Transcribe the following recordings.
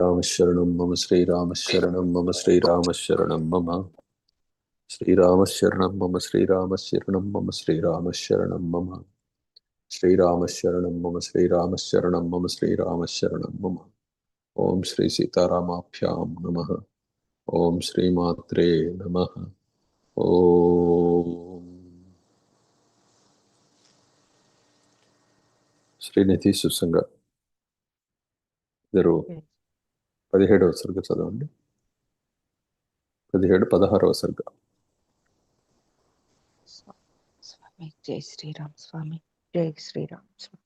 രാമശരണം മമ ശ്രീരാമശരണം മമ ശ്രീരാമശരണം മമ. ശ്രീരാമശരണം മമ ശ്രീരാമശരണം മമ ശ്രീരാമശരണം മമ. ശ്രീരാമശരണം മമ ശ്രീരാമശരണം മമ ശ്രീരാമശരണം മമ. ഓം ശ്രീ സീതാരാമാഭ്യാം നമ. ഓം ശ്രീമാത്രേ നമ. ഓം. ശ്രീനിധി സുസംഗ. ഇതൊരു? పదిహేడవ సరిగ చదవండి. పదిహేడు పదహారవ సర్గ జై శ్రీరామ్ స్వామి జై శ్రీరామ్ స్వామి.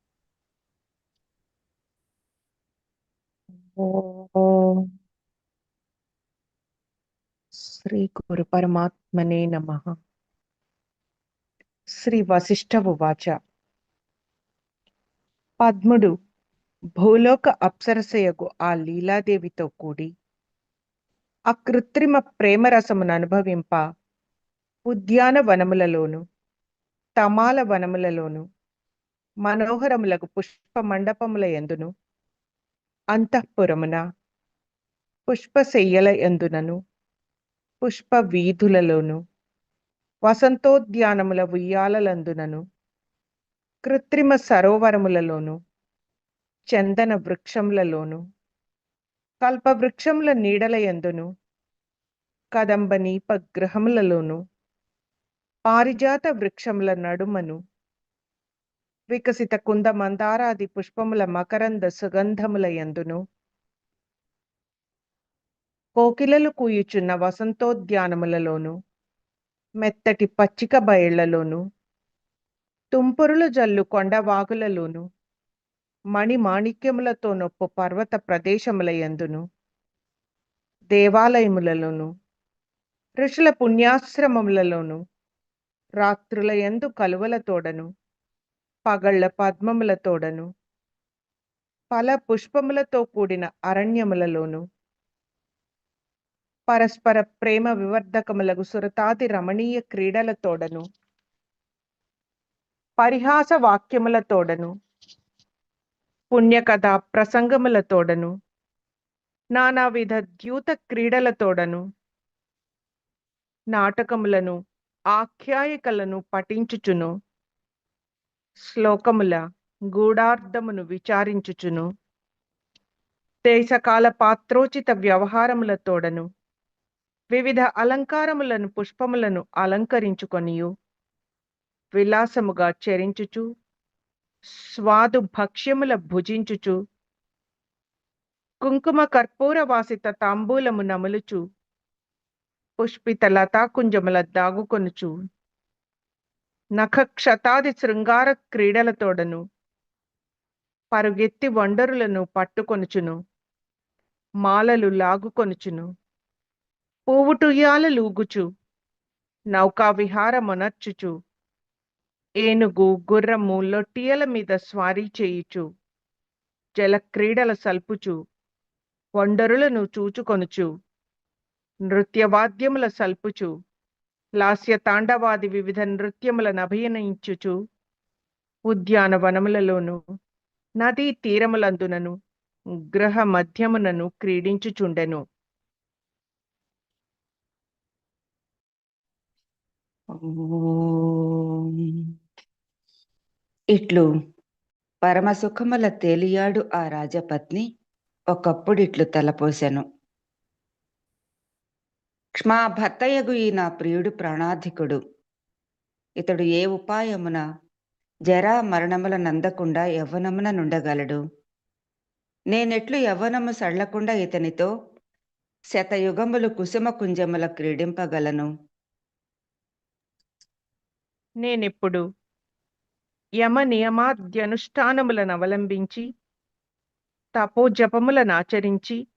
శ్రీ గురు పరమాత్మనే నమ. శ్రీ వశిష్ఠ ఉవాచ. పద్ముడు భూలోక అప్సరసయకు ఆ లీలాదేవితో కూడి ఆ కృత్రిమ ప్రేమరసమును అనుభవింప ఉద్యాన వనములలోను తమాల వనములలోను మనోహరములకు పుష్ప మండపముల ఎందును అంతఃపురమున పుష్పశయ్యల ఎందునను పుష్ప వీధులలోను వసంతోద్యానముల ఉయ్యాలలందునను కృత్రిమ సరోవరములలోను చందన వృక్షములలోను కల్పవృక్షముల నీడల ఎందును కదంబ నీప పారిజాత వృక్షముల నడుమను వికసిత కుంద మందారాది పుష్పముల మకరంద సుగంధముల ఎందును కోకిలలు కూయుచున్న వసంతోద్యానములలోను మెత్తటి పచ్చిక బయళ్ళలోను తుంపురులు జల్లు కొండవాగులలోను మణి మాణిక్యములతో నొప్పు పర్వత ప్రదేశములయందును దేవాలయములలోను ఋషుల పుణ్యాశ్రమములలోను రాత్రుల ఎందు కలువలతోడను పగళ్ళ పద్మములతోడను ఫల పుష్పములతో కూడిన అరణ్యములలోను పరస్పర ప్రేమ వివర్ధకములకు సురతాది రమణీయ క్రీడలతోడను పరిహాస వాక్యములతోడను పుణ్యకథా ప్రసంగములతోడను నానావిధ ద్యూత క్రీడలతోడను నాటకములను ఆఖ్యాయికలను పఠించుచును. శ్లోకముల గూఢార్థమును విచారించుచును. దేశకాల పాత్రోచిత వ్యవహారములతోడను వివిధ అలంకారములను పుష్పములను అలంకరించుకొనియు. విలాసముగా చెరించుచు. స్వాదు భక్ష్యముల భుజించుచు కుంకుమ కర్పూర వాసిత తాంబూలము నములుచు పుష్పిత లతాకుంజముల దాగుకొనుచు నఖ క్షతాది శృంగార క్రీడలతోడను పరుగెత్తి వండరులను పట్టుకొనుచును మాలలు లాగుకొనుచును పువ్వుటుయ్యాల లూగుచు నౌకా విహారమునర్చుచు ఏనుగు గుర్రము లొట్టియల మీద స్వారీ చేయుచు జల క్రీడల సల్పుచు వండరులను చూచుకొనుచు నృత్యవాద్యముల సల్పుచు లాస్య తాండవాది వివిధ నృత్యములను అభినయించుచు ఉద్యానవనములలోను నదీ తీరములందునను గ్రహ మధ్యమునను క్రీడించుచుండెను. ఇట్లు. పరమసుఖముల తేలియాడు ఆ రాజపత్ని ఒకప్పుడిట్లు తలపోసెను. క్ష్మా భర్తయ్యగు ఈ నా ప్రియుడు ప్రాణాధికుడు. ఇతడు ఏ ఉపాయమున జరా మరణముల నందకుండా యవ్వనమున నుండగలడు. నేనెట్లు యవ్వనము సళ్ళకుండా ఇతనితో శతయుగములు కుసుమ కుంజముల క్రీడింపగలను. నేనెప్పుడు యమ నియమాద్యనుష్ఠానములను అవలంబించి తపోజపములను ఆచరించి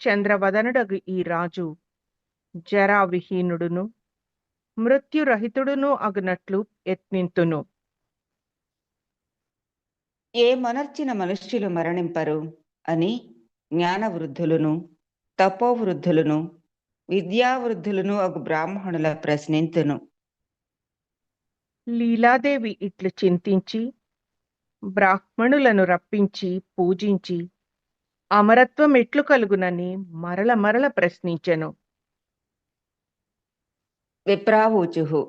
చంద్రవదనుడగు ఈ రాజు జరావిహీనుడును మృత్యురహితుడును అగునట్లు యత్నింతును. ఏ మనర్చిన మనుష్యులు మరణింపరు అని జ్ఞానవృద్ధులను తపోవృద్ధులను విద్యావృద్ధులను అగు బ్రాహ్మణుల ప్రశ్నింతును. లీలాదేవి ఇట్లు చింతించి బ్రాహ్మణులను రప్పించి పూజించి అమరత్వం ఎట్లు కలుగునని మరల మరల ప్రశ్నించెను. విప్రావూచుహు.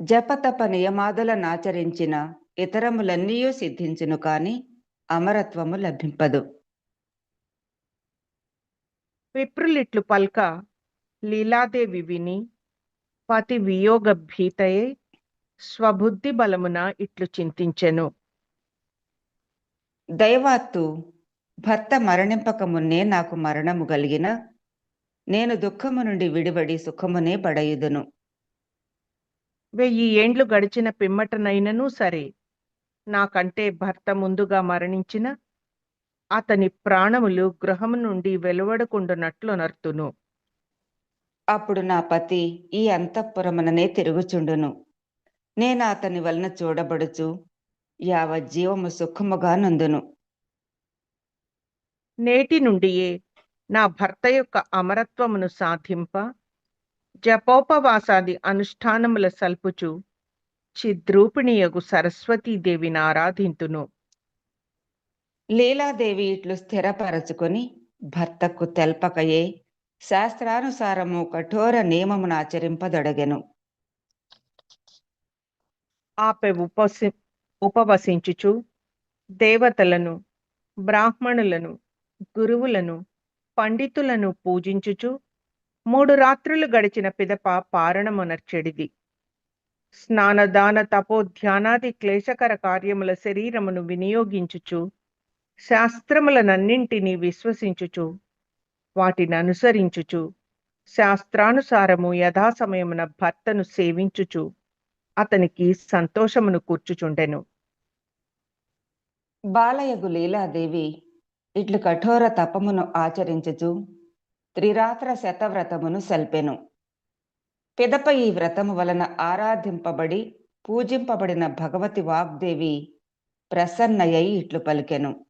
జపతప నియమాదులనాచరించిన ఇతరములన్నీయూ సిద్ధించును కాని అమరత్వము లభింపదు. విప్రులిట్లు పల్క లీలాదేవి విని పతి వియోగ భీతయే స్వబుద్ధి బలమున ఇట్లు చింతించెను. దైవాత్తు భర్త మరణింపక మున్నే నాకు మరణము కలిగిన నేను దుఃఖము నుండి విడివడి సుఖమునే బడయుదును వెయ్యి ఏండ్లు గడిచిన పిమ్మటనైనను సరే నాకంటే భర్త ముందుగా మరణించిన అతని ప్రాణములు గృహము నుండి వెలువడకుండునట్లు నర్తును. అప్పుడు నా పతి ఈ అంతఃపురముననే తిరుగుచుండును. నేను అతని వలన చూడబడుచు యావజ్జీవము సుఖముగా నందును నేటి నుండియే నా భర్త యొక్క అమరత్వమును సాధింప జపోపవాసాది అనుష్ఠానముల సల్పుచు చిద్రూపిణియగు సరస్వతీదేవిని ఆరాధింతును. లీలాదేవి ఇట్లు స్థిరపరచుకొని భర్తకు తెల్పకయే శాస్త్రానుసారము కఠోర నియమమును ఆచరింపదొడగెను. ఆపై ఉపసి ఉపవసించుచు దేవతలను బ్రాహ్మణులను గురువులను పండితులను పూజించుచు మూడు రాత్రులు గడిచిన పిదప పారణమునర్చెడిది స్నానదాన తపోధ్యానాది క్లేశకర కార్యముల శరీరమును వినియోగించుచు శాస్త్రములనన్నింటినీ విశ్వసించుచు వాటిని అనుసరించుచు శాస్త్రానుసారము యథాసమయమున భర్తను సేవించుచు. అతనికి సంతోషమును కూర్చుచుండెను. బాలయగు లీలాదేవి ఇట్లు కఠోర తపమును ఆచరించుచు త్రిరాత్ర శతవ్రతమును సల్పెను. పిదప ఈ వ్రతము వలన ఆరాధింపబడి పూజింపబడిన భగవతి వాగ్దేవి ప్రసన్నయై ఇట్లు పలికెను.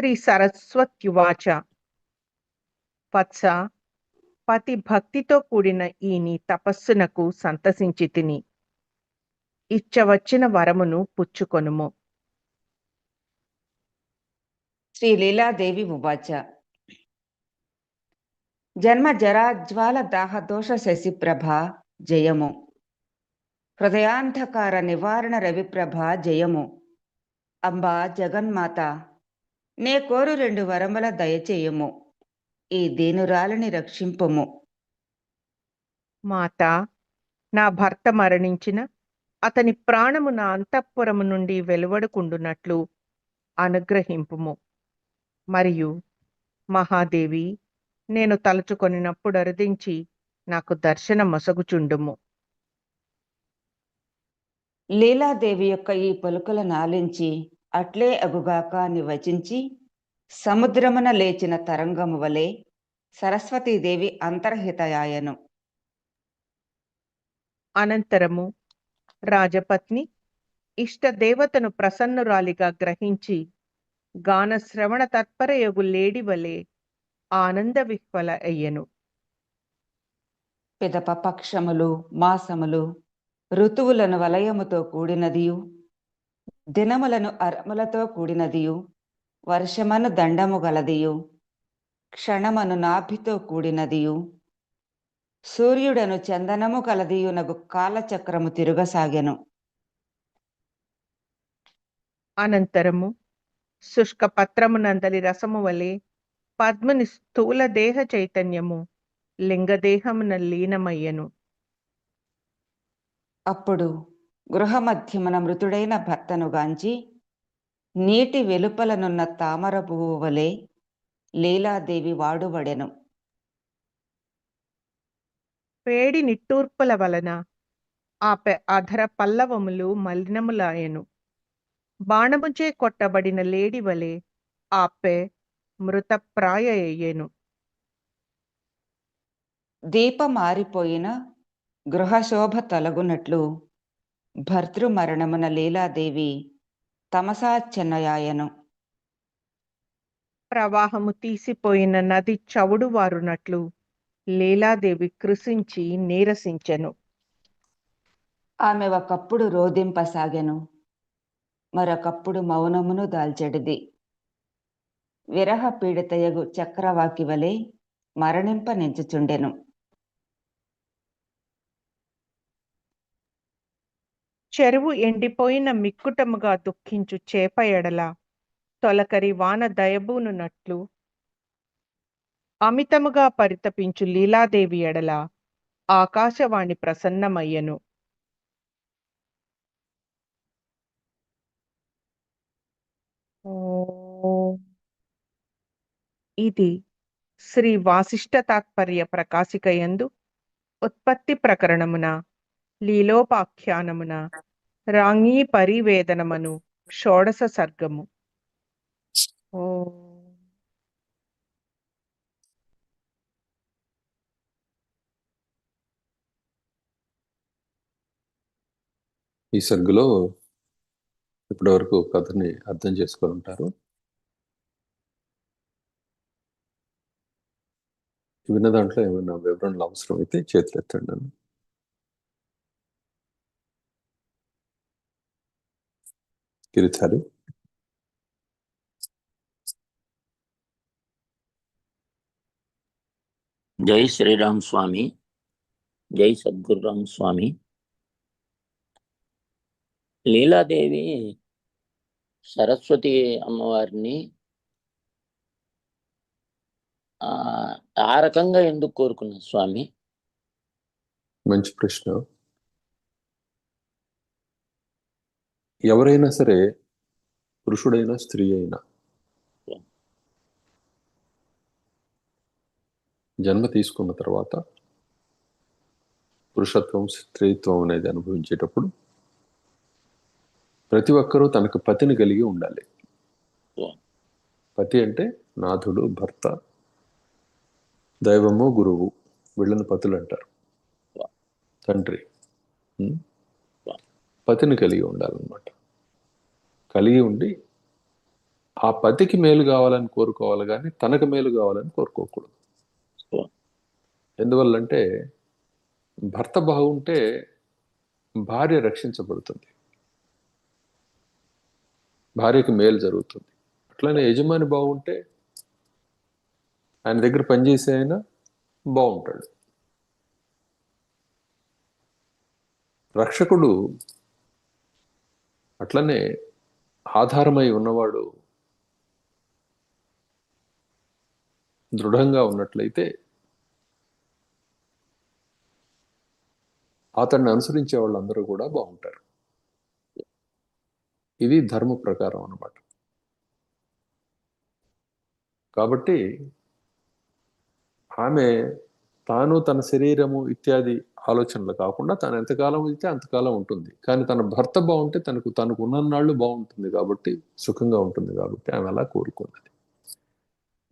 శ్రీ సరస్వత్యువాచ వత్స పతి భక్తితో కూడిన ఈ నీ తపస్సునకు సంతసించి తిని. ఇచ్చవచ్చిన వరమును పుచ్చుకొనుము. శ్రీ లీలాదేవి ఉవాచ. జన్మ జరాజ్వాల దాహదోష శశిప్రభ జయము. హృదయాంధకార నివారణ రవిప్రభ జయము. అంబా జగన్మాత. నే కోరు రెండు వరముల దయచేయము. ఈ దీనురాలిని రక్షింపుము. మాత నా భర్త మరణించిన అతని ప్రాణము నా అంతఃపురము నుండి వెలువడుకుండునట్లు అనుగ్రహింపుము. మరియు మహాదేవి నేను తలుచుకొనినప్పుడు అరుదించి నాకు దర్శన మొసగుచుండుము. లీలాదేవి యొక్క ఈ పలుకులను ఆలించి అట్లే అగుగాక అని వచించి సముద్రమున లేచిన తరంగము వలె సరస్వతీదేవి అంతర్హితయాయను. అనంతరము రాజపత్ని ఇష్ట దేవతను ప్రసన్నురాలిగా గ్రహించి గాన శ్రవణ తత్పరయగు లేడి వలె ఆనంద విహ్వల అయ్యెను. పిదప పక్షములు మాసములు ఋతువులను వలయముతో కూడినదియు. దినములను అరములతో కూడినదియు వర్షమను దండము గలదియు క్షణమను నాభితో కూడినదియు. సూర్యుడను చందనము కలదియునగు కాలచక్రము తిరుగసాగెను. అనంతరము శుష్క పత్రమునందలి రసము వలె పద్ముని స్థూల దేహ చైతన్యము లింగదేహమున లీనమయ్యను. అప్పుడు గృహమధ్యమున మృతుడైన భర్తను గాంచి నీటి వెలుపలనున్న తామర పువ్వు వలె లీలాదేవి వాడుబడెను. వేడి నిట్టూర్పుల వలన ఆపె అధర పల్లవములు మలినములాయెను. బాణముచే కొట్టబడిన లేడి వలె ఆపె మృతప్రాయ అయ్యెను దీపం ఆరిపోయిన గృహశోభ తొలగునట్లు భర్తృమరణమున లీలాదేవి తమసాచ్చెన్నయాయను ప్రవాహము తీసిపోయిన నది చవుడు వారునట్లు లీలాదేవి కృషించి నీరసించెను. ఆమె ఒకప్పుడు రోదింపసాగెను మరొకప్పుడు మౌనమును దాల్చెడిది. విరహ పీడితయగు చక్రవాకి వలె మరణింప చెరువు ఎండిపోయిన మిక్కుటముగా దుఃఖించు చేప ఎడల తొలకరి వాన దయబూనున్నట్లు అమితముగా పరితపించు లీలాదేవి ఎడల ఆకాశవాణి ప్రసన్నమయ్యను. ఇది శ్రీ వాసిష్ఠ తాత్పర్య ప్రకాశికయందు ఉత్పత్తి ప్రకరణమున లీలోపాఖ్యానమున రాంగీ పరివేదనమను షోడశ సర్గము. ఈ సర్గులో ఇప్పటి వరకు కథని అర్థం చేసుకొని ఉంటారు. విన్న దాంట్లో ఏమైనా వివరణలు అవసరం అయితే చేతులు ఎత్తండి గిరిధారి జై శ్రీరామ్ స్వామి జై సద్గురురామ్ స్వామి లీలాదేవి సరస్వతి అమ్మవారిని ఆ ఆ రకంగా ఎందుకు కోరుకున్నా స్వామి? మంచి ప్రశ్న. ఎవరైనా సరే పురుషుడైనా స్త్రీ అయినా జన్మ తీసుకున్న తర్వాత పురుషత్వం స్త్రీత్వం అనేది అనుభవించేటప్పుడు ప్రతి ఒక్కరూ తనకు పతిని కలిగి ఉండాలి. పతి అంటే నాథుడు భర్త దైవము గురువు వీళ్ళని పతులు అంటారు. తండ్రి? పతిని కలిగి ఉండాలన్నమాట. కలిగి ఉండి ఆ పతికి మేలు కావాలని కోరుకోవాలి కానీ తనకు మేలు కావాలని కోరుకోకూడదు. ఎందువల్లంటే భర్త బాగుంటే భార్య రక్షించబడుతుంది. భార్యకి మేలు జరుగుతుంది. అట్లనే యజమాని బాగుంటే ఆయన దగ్గర పనిచేసే ఆయన బాగుంటాడు. రక్షకుడు అట్లనే ఆధారమై ఉన్నవాడు దృఢంగా ఉన్నట్లయితే అతన్ని అనుసరించే వాళ్ళందరూ కూడా బాగుంటారు. ఇది ధర్మ ప్రకారం అనమాట కాబట్టి ఆమె తాను తన శరీరము ఇత్యాది ఆలోచనలు కాకుండా తను ఎంతకాలం అయితే అంతకాలం ఉంటుంది. కానీ తన భర్త బాగుంటే తనకు తనకు ఉన్నన్నాళ్ళు బాగుంటుంది కాబట్టి సుఖంగా ఉంటుంది కాబట్టి ఆమె అలా కోరుకున్నది.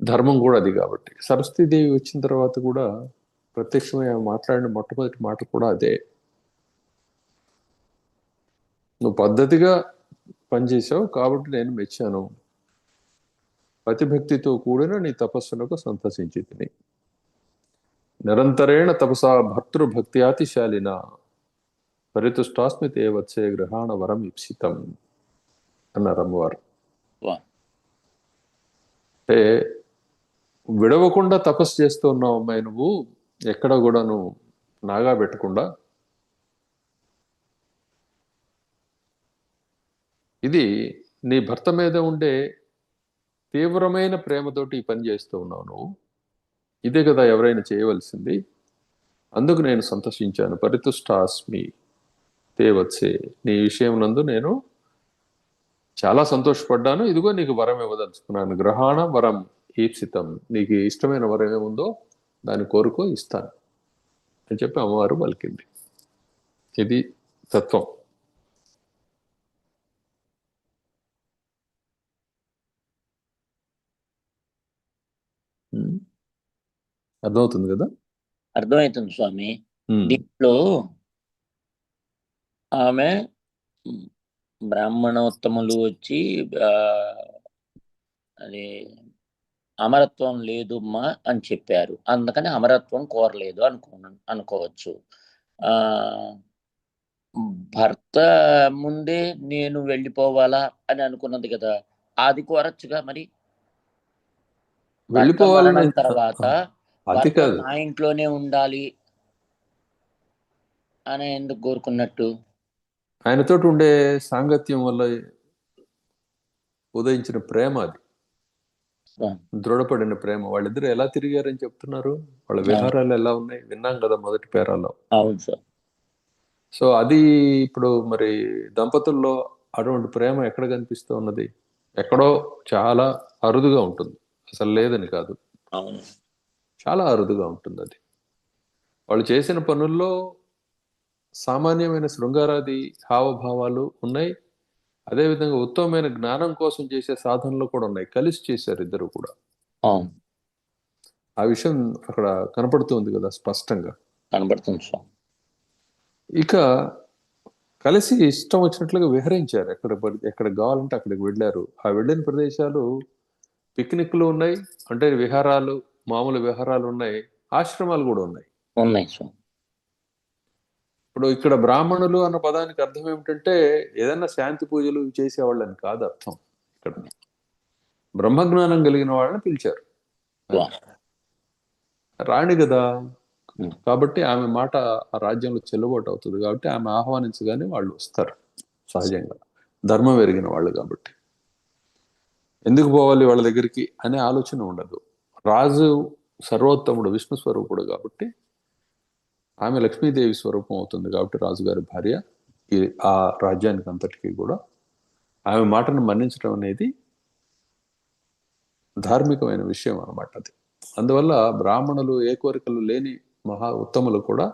ధర్మం కూడా అది కాబట్టి. సరస్వతీదేవి వచ్చిన తర్వాత కూడా ప్రత్యక్షమై ఆమె మాట్లాడిన మొట్టమొదటి మాట కూడా అదే. నువ్వు పద్ధతిగా పనిచేసావు కాబట్టి నేను మెచ్చాను. పతిభక్తితో కూడిన నీ తపస్సునకు సంతసించి తిని. నిరంతరేణ తపసా భర్తృభక్త్యాతిశాలిన పరితుష్టాస్మి తే వచ్చే గ్రహాణ వరం ఇప్సితం అన్నారు అమ్మవారు. అంటే విడవకుండా తపస్సు చేస్తూ ఉన్నావు అమ్మాయి నువ్వు ఎక్కడ కూడా నువ్వు నాగా పెట్టకుండా? ఇది నీ భర్త మీద ఉండే తీవ్రమైన ప్రేమతోటి ఈ పని చేస్తూ ఉన్నావు నువ్వు. ఇదే కదా ఎవరైనా చేయవలసింది. అందుకు నేను సంతోషించాను. పరితుష్టాస్మి తేవత్సే. నీ విషయం నందు నేను చాలా సంతోషపడ్డాను. ఇదిగో నీకు వరం ఇవ్వదలుచుకున్నాను. గ్రహాణ వరం ఈప్సితం. నీకు ఇష్టమైన వరం ఏముందో దాన్ని కోరుకో ఇస్తాను. అని చెప్పి అమ్మవారు పలికింది. ఇది తత్వం ఉమ్. అర్థమవుతుంది కదా? అర్థమవుతుంది స్వామి. దీంట్లో ఆమె బ్రాహ్మణోత్తములు వచ్చి అది అమరత్వం లేదు అమ్మా అని చెప్పారు. అందుకని అమరత్వం కోరలేదు అనుకో అనుకోవచ్చు. ఆ భర్త ముందే నేను వెళ్ళిపోవాలా అని అనుకున్నది కదా. అది కోరచ్చుగా మరి. భర్త వెళ్ళిపోవాలని మరణం తర్వాత అది కాదు. నా ఇంట్లోనే ఉండాలి అని ఎందుకు కోరుకున్నట్టు? ఆయనతోటి ఉండే సాంగత్యం వల్ల ఉదయించిన ప్రేమ అది. దృఢపడిన ప్రేమ. వాళ్ళిద్దరు ఎలా తిరిగారని చెప్తున్నారు? వాళ్ళ విహారాలు ఎలా ఉన్నాయి? విన్నాం కదా మొదటి పేరాలో. అవును సార్. సో అది ఇప్పుడు మరి దంపతుల్లో అటువంటి ప్రేమ ఎక్కడ కనిపిస్తూ ఉన్నది? ఎక్కడో చాలా అరుదుగా ఉంటుంది. అసలు లేదని కాదు. అవును. చాలా అరుదుగా ఉంటుంది అది వాళ్ళు చేసిన పనుల్లో సామాన్యమైన శృంగారాది హావభావాలు ఉన్నాయి. అదేవిధంగా ఉత్తమమైన జ్ఞానం కోసం చేసే సాధనలు కూడా ఉన్నాయి. కలిసి చేశారు ఇద్దరు కూడా. ఆ విషయం అక్కడ కనపడుతుంది కదా స్పష్టంగా. కనబడుతుంది స్వామి ఇక కలిసి ఇష్టం వచ్చినట్లుగా విహరించారు. ఎక్కడ ఎక్కడ కావాలంటే అక్కడికి వెళ్ళారు. ఆ వెళ్ళిన ప్రదేశాలు పిక్నిక్లు ఉన్నాయి. అంటే విహారాలు మామూలు విహారాలు ఉన్నాయి ఆశ్రమాలు కూడా ఉన్నాయి. ఉన్నాయి స్వామి. ఇప్పుడు ఇక్కడ బ్రాహ్మణులు అన్న పదానికి అర్థం ఏమిటంటే ఏదైనా శాంతి పూజలు చేసేవాళ్ళని కాదు అర్థం ఇక్కడ. బ్రహ్మజ్ఞానం కలిగిన వాళ్ళని పిలిచారు. రాణి కదా. కాబట్టి ఆమె మాట ఆ రాజ్యంలో చెల్లుబాటు అవుతుంది కాబట్టి ఆమె ఆహ్వానించగానే వాళ్ళు వస్తారు సహజంగా. ధర్మం ఎరిగిన వాళ్ళు కాబట్టి. ఎందుకు పోవాలి వాళ్ళ దగ్గరికి అనే ఆలోచన ఉండదు. రాజు సర్వోత్తముడు విష్ణు స్వరూపుడు కాబట్టి ఆమె లక్ష్మీదేవి స్వరూపం అవుతుంది కాబట్టి రాజుగారి భార్య ఈ ఆ రాజ్యానికి అంతటికీ కూడా. ఆమె మాటను మన్నించడం అనేది ధార్మికమైన విషయం అనమాట అది. అందువల్ల బ్రాహ్మణులు ఏ కోరికలు లేని మహా ఉత్తములు కూడా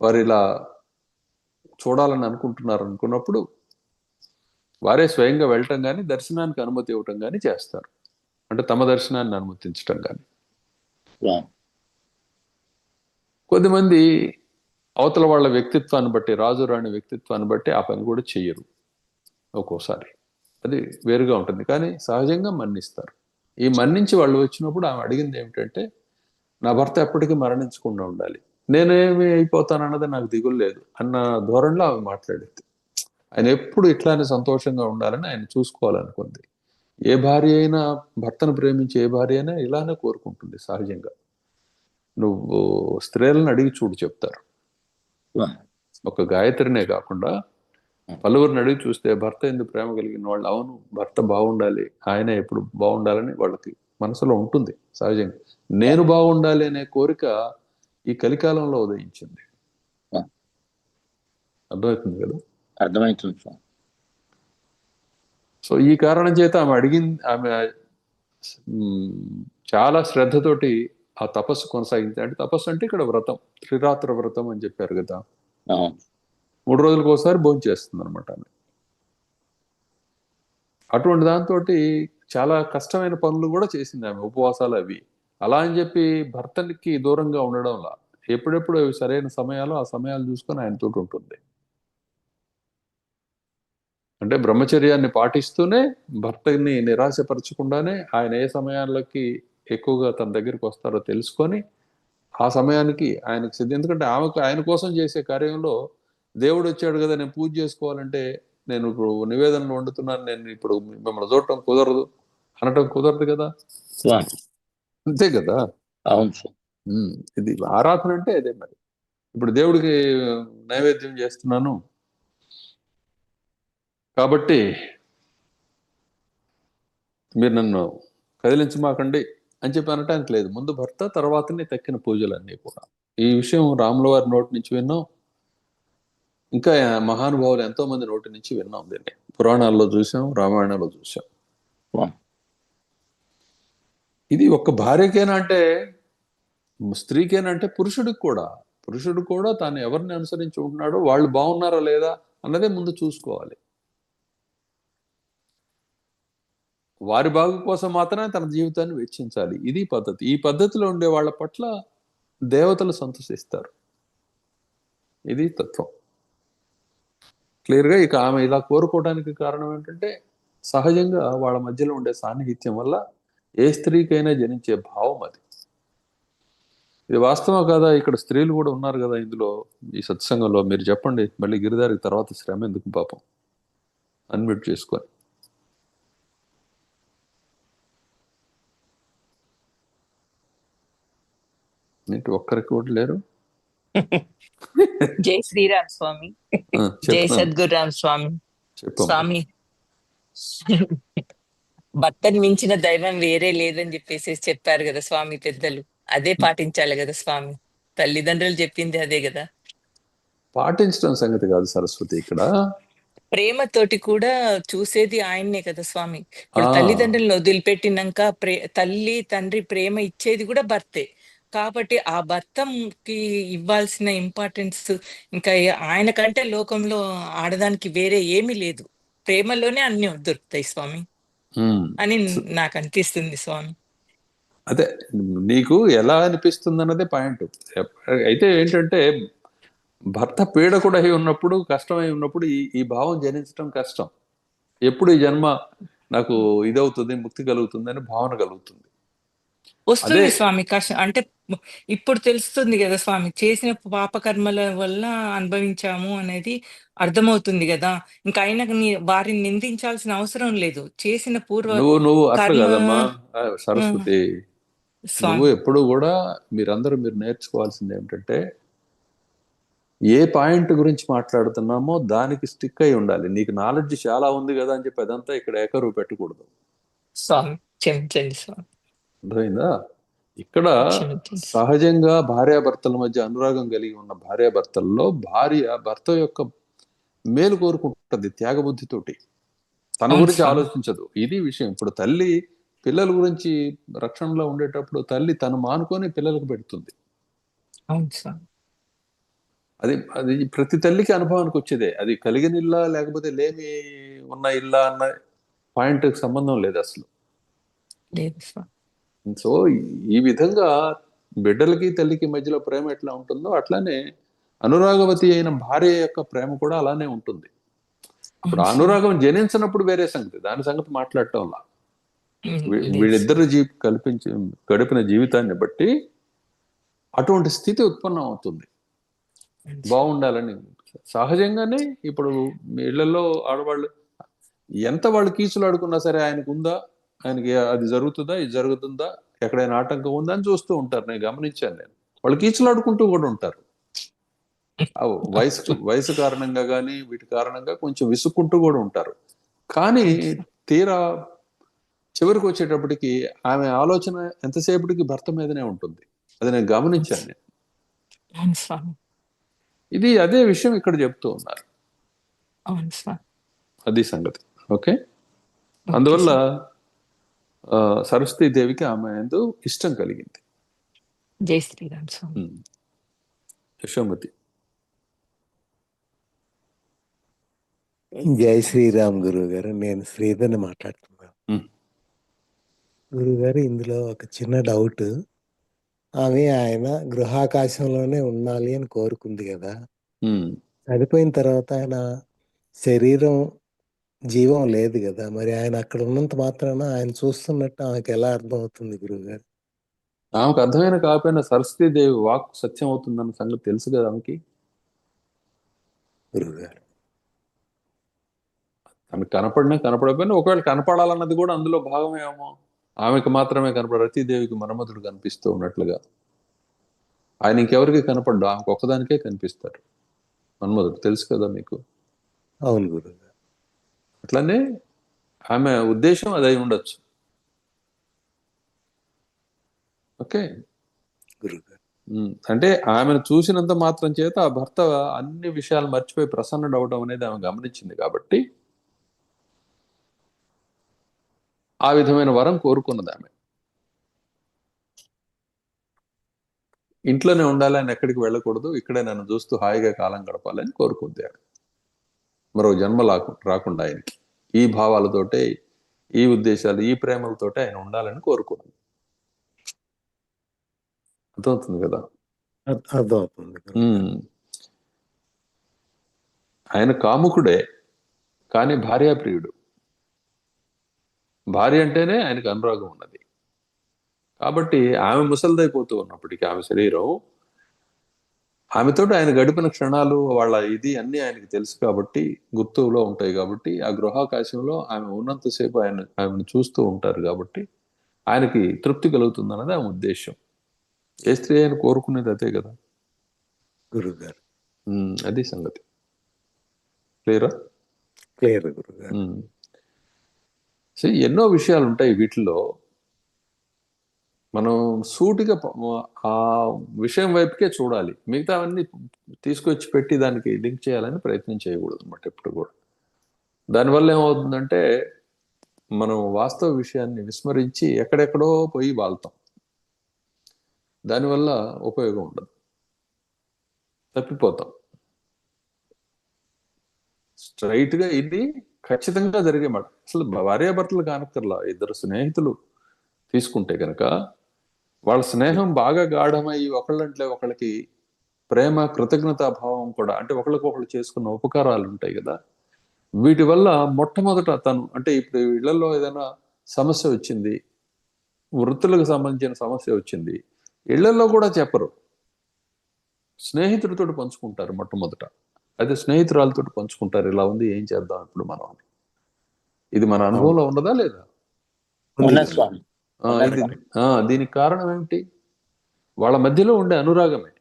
వారు ఇలా చూడాలని అనుకుంటున్నారు అనుకున్నప్పుడు వారే స్వయంగా వెళ్ళటం కానీ దర్శనానికి అనుమతి ఇవ్వటం కానీ చేస్తారు. అంటే తమ దర్శనాన్ని అనుమతించటం కానీ. కొద్దిమంది అవతల వాళ్ళ వ్యక్తిత్వాన్ని బట్టి రాజు రాణి వ్యక్తిత్వాన్ని బట్టి ఆ పని కూడా చెయ్యరు ఒక్కోసారి. అది వేరుగా ఉంటుంది. కానీ సహజంగా మన్నిస్తారు. ఈ మన్నించి వాళ్ళు వచ్చినప్పుడు ఆమె అడిగింది ఏమిటంటే నా భర్త ఎప్పటికీ మరణించకుండా ఉండాలి. నేనేమి అయిపోతానన్నది నాకు దిగులు లేదు అన్న ధోరణిలో ఆమె మాట్లాడింది. ఆయన ఎప్పుడు ఇట్లానే సంతోషంగా ఉండాలని ఆయన చూసుకోవాలనుకుంది. ఏ భార్య అయినా భర్తను ప్రేమించే ఏ భార్య అయినా ఇలానే కోరుకుంటుంది సహజంగా. నువ్వు స్త్రీలను అడిగి చూడు చెప్తారు. ఒక గాయత్రినే కాకుండా పలువురిని అడిగి చూస్తే భర్త ఎందుకు ప్రేమ కలిగిన వాళ్ళు అవును భర్త బాగుండాలి ఆయన ఎప్పుడు బాగుండాలని వాళ్ళకి మనసులో ఉంటుంది సహజంగా. నేను బాగుండాలి అనే కోరిక ఈ కలికాలంలో ఉదయించింది. అర్థమవుతుంది కదా? అర్థమవుతుంది సో ఈ కారణం చేత ఆమె అడిగింది ఆమె చాలా శ్రద్ధతోటి ఆ తపస్సు కొనసాగింది. అంటే తపస్సు అంటే ఇక్కడ వ్రతం త్రిరాత్ర వ్రతం అని చెప్పారు కదా. మూడు రోజులకు ఒకసారి భోజనం చేస్తుంది అనమాట ఆమె. అటువంటి దాంతో చాలా కష్టమైన పనులు కూడా చేసింది ఆమె ఉపవాసాలు అవి. అలా అని చెప్పి భర్తనికి దూరంగా ఉండడంలా ఎప్పుడెప్పుడు అవి సరైన సమయాలు ఆ సమయాలు చూసుకొని ఆయనతో ఉంటుంది. అంటే బ్రహ్మచర్యాన్ని పాటిస్తూనే భర్తని నిరాశపరచకుండానే ఆయన ఏ సమయాలకి ఎక్కువగా తన దగ్గరికి వస్తారో తెలుసుకొని ఆ సమయానికి ఆయనకు సిద్ధి ఎందుకంటే ఆమెకు ఆయన కోసం చేసే కార్యంలో దేవుడు వచ్చాడు కదా నేను పూజ చేసుకోవాలంటే నేను ఇప్పుడు నివేదనలు వండుతున్నాను నేను ఇప్పుడు మిమ్మల్ని చూడటం కుదరదు అనటం కుదరదు కదా. అంతే కదా. అవును ఇది ఆరాధన అంటే అదే మరి. ఇప్పుడు దేవుడికి నైవేద్యం చేస్తున్నాను కాబట్టి మీరు నన్ను కదిలించమాకండి అని చెప్పి అనటానికి లేదు. ముందు భర్త తర్వాతనే తక్కిన పూజలన్నీ కూడా. ఈ విషయం రాముల వారి నోటి నుంచి విన్నాం. ఇంకా మహానుభావులు ఎంతో మంది నోటి నుంచి విన్నాం దీన్ని. పురాణాల్లో చూసాం రామాయణంలో చూసాం. ఇది ఒక్క భార్యకేనా అంటే స్త్రీకేనా అంటే పురుషుడికి కూడా. పురుషుడు కూడా తాను ఎవరిని అనుసరించి ఉంటున్నాడో వాళ్ళు బాగున్నారా లేదా అన్నదే ముందు చూసుకోవాలి. వారి బాగు కోసం మాత్రమే తన జీవితాన్ని వెచ్చించాలి. ఇది పద్ధతి. ఈ పద్ధతిలో ఉండే వాళ్ళ పట్ల దేవతలు సంతోషిస్తారు. ఇది తత్వం. క్లియర్గా ఇక ఆమె ఇలా కోరుకోవడానికి కారణం ఏంటంటే సహజంగా వాళ్ళ మధ్యలో ఉండే సాన్నిహిత్యం వల్ల ఏ స్త్రీకైనా జనించే భావం అది. ఇది వాస్తవం కదా? ఇక్కడ స్త్రీలు కూడా ఉన్నారు కదా ఇందులో. ఈ సత్సంగంలో మీరు చెప్పండి. మళ్ళీ గిరిదారికి తర్వాత శ్రమ ఎందుకు పాపం? అన్మ్యూట్ చేసుకొని. ఏంటి ఒక్కరికి కూడా లేరు? జై శ్రీరామ్ స్వామి. జై సద్గురామ్ స్వామి. స్వామి. భర్తను మించిన దైవం వేరే లేదని చెప్పేసి చెప్పారు కదా స్వామి పెద్దలు. అదే పాటించాలి కదా స్వామి. తల్లిదండ్రులు చెప్పింది అదే కదా. పాటించడం సంగతి కాదు సరస్వతి ఇక్కడ. ప్రేమతోటి కూడా చూసేది ఆయన్నే కదా స్వామి. ఇప్పుడు. తల్లిదండ్రులను వదిలిపెట్టినాక ప్రే తల్లి తండ్రి ప్రేమ ఇచ్చేది కూడా భర్తే. కాబట్టి ఆ భర్తకి ఇవ్వాల్సిన ఇంపార్టెన్స్ ఇంకా ఆయన కంటే లోకంలో ఆడదానికి వేరే ఏమీ లేదు. ప్రేమలోనే అన్ని దొరుకుతాయి స్వామి. ఉమ్. అని నాకు అనిపిస్తుంది స్వామి. అదే నీకు ఎలా అనిపిస్తుంది అన్నదే పాయింట్ అయితే ఏంటంటే భర్త పీడకుడు అయి ఉన్నప్పుడు కష్టమై ఉన్నప్పుడు ఈ ఈ భావం జనించడం కష్టం. ఎప్పుడు ఈ జన్మ నాకు ఇదవుతుంది ముక్తి కలుగుతుంది అని భావన కలుగుతుంది. వస్తుంది స్వామి కష్టం అంటే ఇప్పుడు తెలుస్తుంది కదా స్వామి చేసిన పాపకర్మల వల్ల అనుభవించాము అనేది అర్థమవుతుంది కదా. ఇంకా అయినా నీ- వారిని నిందించాల్సిన అవసరం లేదు. చేసిన పూర్వ నువ్వు నువ్వు అట్లా కర్మ- కదమ్మా ఆ, సరస్వతి నువ్వు ఎప్పుడు కూడా మీరందరూ మీరు నేర్చుకోవాల్సింది ఏమిటంటే ఏ పాయింట్ గురించి మాట్లాడుతున్నామో దానికి స్టిక్ అయి ఉండాలి. నీకు నాలెడ్జ్ చాలా ఉంది కదా అని చెప్పి అదంతా ఇక్కడ ఏకరువు పెట్టకూడదు. స్వామి క్షమించండి స్వామి. అర్థమైందా? ఇక్కడ సహజంగా భార్యాభర్తల మధ్య అనురాగం కలిగి ఉన్న భార్యాభర్తల్లో భార్య భర్త యొక్క మేలు కోరుకుంటుంది త్యాగబుద్ధితోటి. తన గురించి. ఆలోచించదు. ఇది విషయం. ఇప్పుడు తల్లి పిల్లల గురించి రక్షణలో ఉండేటప్పుడు తల్లి తను మానుకొని పిల్లలకు పెడుతుంది. అది అది ప్రతి తల్లికి అనుభవానికి వచ్చేదే. అది కలిగిన ఇల్లా లేకపోతే లేని ఉన్న ఇల్లా అన్న పాయింట్ సంబంధం లేదు అసలు. లేదు స్వామి సో ఈ విధంగా బిడ్డలకి తల్లికి మధ్యలో ప్రేమ ఎట్లా ఉంటుందో అట్లానే అనురాగవతి అయిన భార్య యొక్క ప్రేమ కూడా అలానే ఉంటుంది. ఇప్పుడు. అనురాగం జనించినప్పుడు వేరే సంగతి దాని సంగతి మాట్లాడటం వల్ల. వీళ్ళిద్దరు జీ కల్పించి గడిపిన జీవితాన్ని బట్టి అటువంటి స్థితి ఉత్పన్నం అవుతుంది. బాగుండాలని సహజంగానే ఇప్పుడు ఇళ్ళలో ఆడవాళ్ళు ఎంత వాళ్ళు కీచులు ఆడుకున్నా సరే ఆయనకు ఉందా ఆయనకి అది జరుగుతుందా ఇది జరుగుతుందా ఎక్కడైనా ఆటంకం ఉందా అని చూస్తూ ఉంటారు. నేను గమనించాను నేను. వాళ్ళు కీచులు ఆడుకుంటూ కూడా ఉంటారు. వయసు వయసు కారణంగా కానీ వీటి కారణంగా కొంచెం విసుక్కుంటూ కూడా ఉంటారు. కానీ తీరా చివరికి వచ్చేటప్పటికి ఆమె ఆలోచన ఎంతసేపటికి భర్త మీదనే ఉంటుంది. అది నేను గమనించాను నేను. ఇది అదే విషయం ఇక్కడ చెప్తూ ఉన్నారు. అది సంగతి. ఓకే? అందువల్ల సరస్వతీ దేవికి ఆమె ఎందు ఇష్టం కలిగింది జై శ్రీరామ్ స్వామి. యశోమతి జై శ్రీరామ్ గురువు గారు నేను శ్రీధర్ని మాట్లాడుతున్నాను. గురువు గారు ఇందులో ఒక చిన్న డౌట్ ఆమె ఆయన గృహాకాశంలోనే ఉండాలి అని కోరుకుంది కదా. చనిపోయిన తర్వాత ఆయన శరీరం జీవం లేదు కదా! మరి ఆయన అక్కడ ఉన్నంత మాత్రాన ఆయన చూస్తున్నట్టు ఆమెకి ఎలా అర్థం అవుతుంది గురువు గారు ఆమెకు అర్థమైన కాకపోయినా సరస్వతీ దేవి వాక్ సత్యం అవుతుందన్న సంగతి తెలుసు కదా ఆమెకి? గురువు గారు ఆమెకు కనపడినా కనపడకపోయినా ఒకవేళ కనపడాలన్నది కూడా అందులో భాగమేమో. ఆమెకు మాత్రమే కనపడ రతీదేవికి మన్మధుడు కనిపిస్తూ ఉన్నట్లుగా. ఆయన ఇంకెవరికి కనపడ్డు. ఆమెకు ఒక్కదానికే కనిపిస్తాడు మన్మధుడు తెలుసు కదా మీకు? అవును గురువు గారు అట్లనే ఆమె ఉద్దేశం అది ఉండొచ్చు. ఓకే? అంటే ఆమెను చూసినంత మాత్రం చేత ఆ భర్త అన్ని విషయాలు మర్చిపోయి ప్రసన్నుడు అవడం అనేది ఆమె గమనించింది కాబట్టి ఆ విధమైన వరం కోరుకున్నది ఆమె. ఇంట్లోనే ఉండాలి అని ఎక్కడికి వెళ్ళకూడదు. ఇక్కడే నన్ను చూస్తూ హాయిగా కాలం గడపాలని కోరుకుంది ఆమె. మరో జన్మ రాకుండా ఆయనకి. ఈ భావాలతోటే ఈ ఉద్దేశాలు ఈ ప్రేమలతోటే ఆయన ఉండాలని కోరుకుంది అర్థమవుతుంది కదా? అర్థ- అర్థమవుతుంది. ఆయన కాముకుడే కానీ భార్యాప్రియుడు. భార్య అంటేనే ఆయనకు అనురాగం ఉన్నది. కాబట్టి ఆమె ముసలిదైపోతూ ఉన్నప్పటికీ ఆమె శరీరం ఆమెతోటి ఆయన గడిపిన క్షణాలు వాళ్ళ ఇది అన్ని ఆయనకి తెలుసు కాబట్టి గుర్తులో ఉంటాయి కాబట్టి ఆ గృహాకాశంలో ఆమె ఉన్నంతసేపు ఆయన ఆమెను చూస్తూ ఉంటారు కాబట్టి ఆయనకి తృప్తి కలుగుతుంది అన్నది ఆమె ఉద్దేశం ఏ స్త్రీ ఆయన కోరుకునేది అదే కదా. గురువు గారు ఉమ్, అది సంగతి. క్లియరా? క్లియర్ గురువు గారు ఉమ్. సో ఎన్నో విషయాలు ఉంటాయి వీటిలో మనం సూటిగా ఆ విషయం వైపుకే చూడాలి. మిగతావన్నీ తీసుకొచ్చి పెట్టి దానికి లింక్ చేయాలని ప్రయత్నం చేయకూడదు అనమాట ఎప్పుడు కూడా. దానివల్ల ఏమవుతుందంటే మనం వాస్తవ విషయాన్ని విస్మరించి ఎక్కడెక్కడో పోయి వాళ్తాం. దానివల్ల ఉపయోగం ఉండదు. తప్పిపోతాం. స్ట్రైట్గా ఇది ఖచ్చితంగా జరిగే మాట. అసలు భార్యాభర్తలు కానక్కర్లా ఇద్దరు స్నేహితులు తీసుకుంటే కనుక వాళ్ళ స్నేహం బాగా గాఢమై ఒకళ్ళంటే ఒకళ్ళకి ప్రేమ కృతజ్ఞతా భావం కూడా అంటే ఒకళ్ళకొకళ్ళు చేసుకున్న ఉపకారాలు ఉంటాయి కదా. వీటి వల్ల మొట్టమొదట తను అంటే ఇప్పుడు ఇళ్ళలో ఏదైనా సమస్య వచ్చింది వృత్తులకు సంబంధించిన సమస్య వచ్చింది ఇళ్ళలో కూడా చెప్పరు. స్నేహితుడితో పంచుకుంటారు మొట్టమొదట. అదే స్నేహితురాలతో పంచుకుంటారు ఇలా ఉంది ఏం చేద్దాం ఇప్పుడు మనం. ఇది మన అనుభవంలో ఉన్నదా లేదా? ఇది దీనికి కారణం ఏమిటి వాళ్ళ మధ్యలో ఉండే అనురాగమే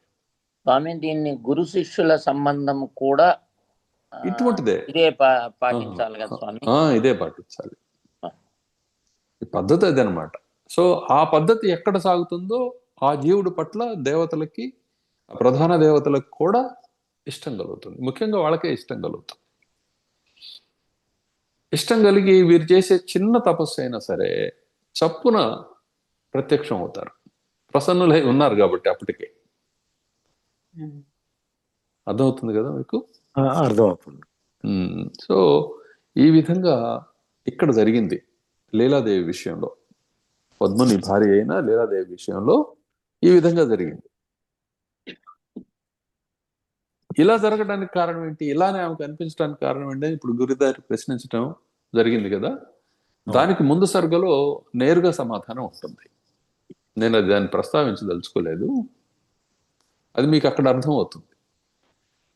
స్వామి దీన్ని గురు శిష్యుల సంబంధం కూడా ఇటువంటిదే. ఇదే పాటించాలి కదా స్వామి? ఆ, ఇదే పాటించాలి. ఈ పద్ధతి అదనమాట. సో ఆ పద్ధతి ఎక్కడ సాగుతుందో ఆ జీవుడి పట్ల దేవతలకి ప్రధాన దేవతలకు కూడా ఇష్టం కలుగుతుంది. ముఖ్యంగా వాళ్ళకే ఇష్టం కలుగుతుంది. ఇష్టం కలిగి వీరు చేసే చిన్న తపస్సు అయినా సరే చప్పున ప్రత్యక్షం అవుతారు. ప్రసన్నులై ఉన్నారు కాబట్టి అప్పటికే. అర్థమవుతుంది కదా మీకు? అర్థమవుతుంది. సో ఈ విధంగా ఇక్కడ జరిగింది లీలాదేవి విషయంలో. పద్మని భార్య అయిన లీలాదేవి విషయంలో ఈ విధంగా జరిగింది. ఇలా జరగడానికి కారణం ఏంటి? ఇలానే ఆమెకు అనిపించడానికి కారణం ఏంటి? అని ఇప్పుడు గురుదారి ప్రశ్నించడం జరిగింది కదా? దానికి ముందు సర్గలో నేరుగా సమాధానం ఉంటుంది నేను అది దాన్ని ప్రస్తావించదలుచుకోలేదు. అది మీకు అక్కడ అర్థం అవుతుంది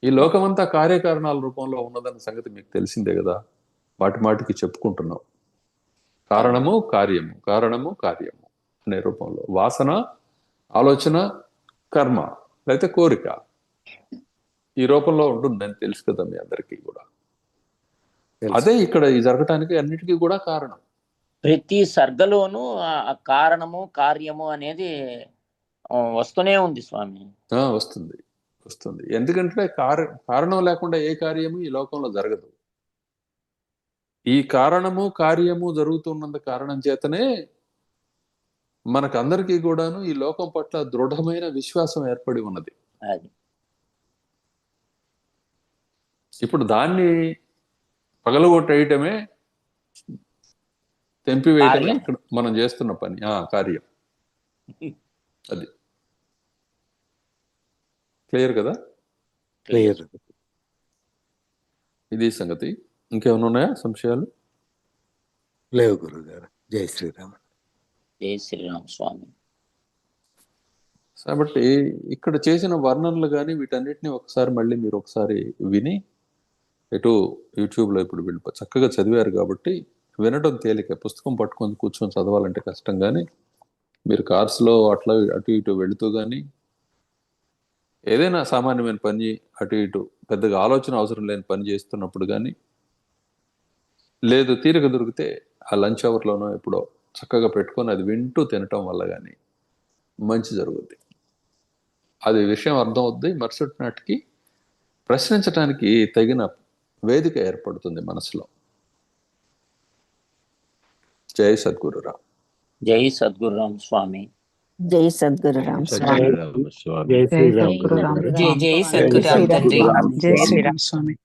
ఈ లోకమంతా కార్యకారణాల రూపంలో ఉన్నదన్న సంగతి మీకు తెలిసిందే కదా. వాటి మాటికి చెప్పుకుంటున్నాం. కారణము కార్యము కారణము కార్యము అనే రూపంలో. వాసన ఆలోచన కర్మ లేకపోతే కోరిక. ఈ రూపంలో ఉంటుందని తెలుసు కదా మీ అందరికీ కూడా. అదే ఇక్కడ జరగటానికి అన్నిటికీ కూడా కారణం. ప్రతి సర్గలోనూ ఆ కారణము కార్యము అనేది వస్తూనే ఉంది స్వామి. ఆ, వస్తుంది. వస్తుంది. ఎందుకంటే కార కారణం లేకుండా ఏ కార్యము ఈ లోకంలో జరగదు. ఈ కారణము కార్యము జరుగుతున్నంత కారణం చేతనే మనకందరికీ కూడాను ఈ లోకం పట్ల దృఢమైన విశ్వాసం ఏర్పడి ఉన్నది. ఇప్పుడు దాన్ని పగలగొట్టేయటమే తెంపివేయటమే. ఇక్కడ మనం చేస్తున్న పని. ఆ కార్యం. అది. క్లియర్ కదా? క్లియర్. ఇది సంగతి. ఇంకేమైనా ఉన్నాయా సంశయాలు? లేవు గురువు గారు జై శ్రీరామ్. జై శ్రీరామ్ స్వామి. కాబట్టి ఇక్కడ చేసిన వర్ణనలు కానీ వీటన్నిటిని ఒకసారి మళ్ళీ మీరు ఒకసారి విని ఎటు యూట్యూబ్లో ఇప్పుడు వీళ్ళు చక్కగా చదివారు కాబట్టి వినడం తేలిక. పుస్తకం పట్టుకొని కూర్చొని చదవాలంటే కష్టం కానీ మీరు కార్స్లో అట్లా అటు ఇటు వెళుతూ కానీ ఏదైనా సామాన్యమైన పని అటు ఇటు పెద్దగా ఆలోచన అవసరం లేని పని చేస్తున్నప్పుడు కానీ లేదు తీరిక దొరికితే ఆ లంచ్ అవర్లోనో ఎప్పుడో చక్కగా పెట్టుకొని అది వింటూ తినటం వల్ల కానీ మంచి జరుగుద్ది. అది విషయం అర్థం అవుద్ది. మరుసటి నాటికి ప్రశ్నించడానికి తగిన వేదిక ఏర్పడుతుంది మనసులో. జై సద్గురురా జై సద్గురురామ్ స్వామి. జై సద్గురు రామ్ స్వామి. జై శ్రీరామ్. సద్గురు రామ్ జై జై సద్గురామ్ తండ్రి జై శ్రీరామ్ స్వామి.